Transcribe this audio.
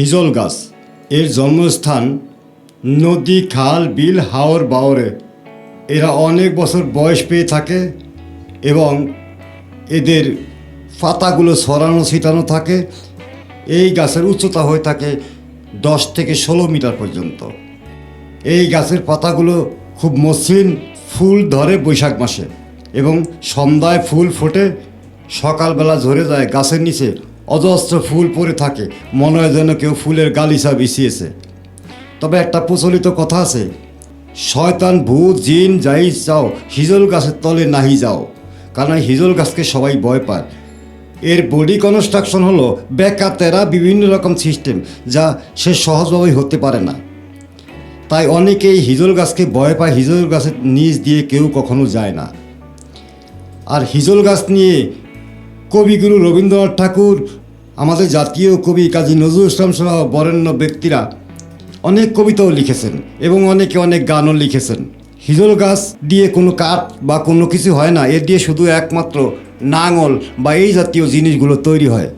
হিজল গাছ। এর জন্মস্থান নদী, খাল, বিল, হাওর, বাওরে। এরা অনেক বছর বয়স পেয়ে থাকে এবং এদের পাতাগুলো ছড়ানো, ছিটানো থাকে। এই গাছের উচ্চতা হয়ে থাকে দশ থেকে ষোলো মিটার পর্যন্ত। এই গাছের পাতাগুলো খুব মসৃণ, ফুল ধরে বৈশাখ মাসে এবং সন্ধ্যায় ফুল ফোটে, সকালবেলা ঝরে যায় গাছের নিচে। অজস্র ফুল পরে থাকে। মনে হয় যেন কেউ ফুলের গালিচা বিছিয়েছে। তবে একটা প্রচলিত কথা আছে, শয়তান ভূত, জিন, যাই যাও হিজল গাছের তলে নাহি যাও। কারণ হিজল গাছকে সবাই ভয় পায়। এর বডি কনস্ট্রাকশন হলো বেকা তেরা বিভিন্ন রকম সিস্টেম, যা সে সহজভাবে হতে পারে না। তাই অনেকেই হিজল গাছকে ভয় পায়, হিজল গাছের নিচ দিয়ে কেউ কখনো যায় না। আর হিজল গাছ নিয়ে কবিগুরু রবীন্দ্রনাথ ঠাকুর আমাদের জাতীয় কবি কাজী নজরুল ইসলাম সহ বরেণ্য ব্যক্তিরা অনেক কবিতাও লিখেছেন এবং অনেকে অনেক গানও লিখেছেন। হিজল গাছ দিয়ে কোনো কাঠ বা কোনো কিছু হয় না এ দিয়ে শুধু একমাত্র নাঙল বা এই জাতীয় জিনিসগুলো তৈরি হয়।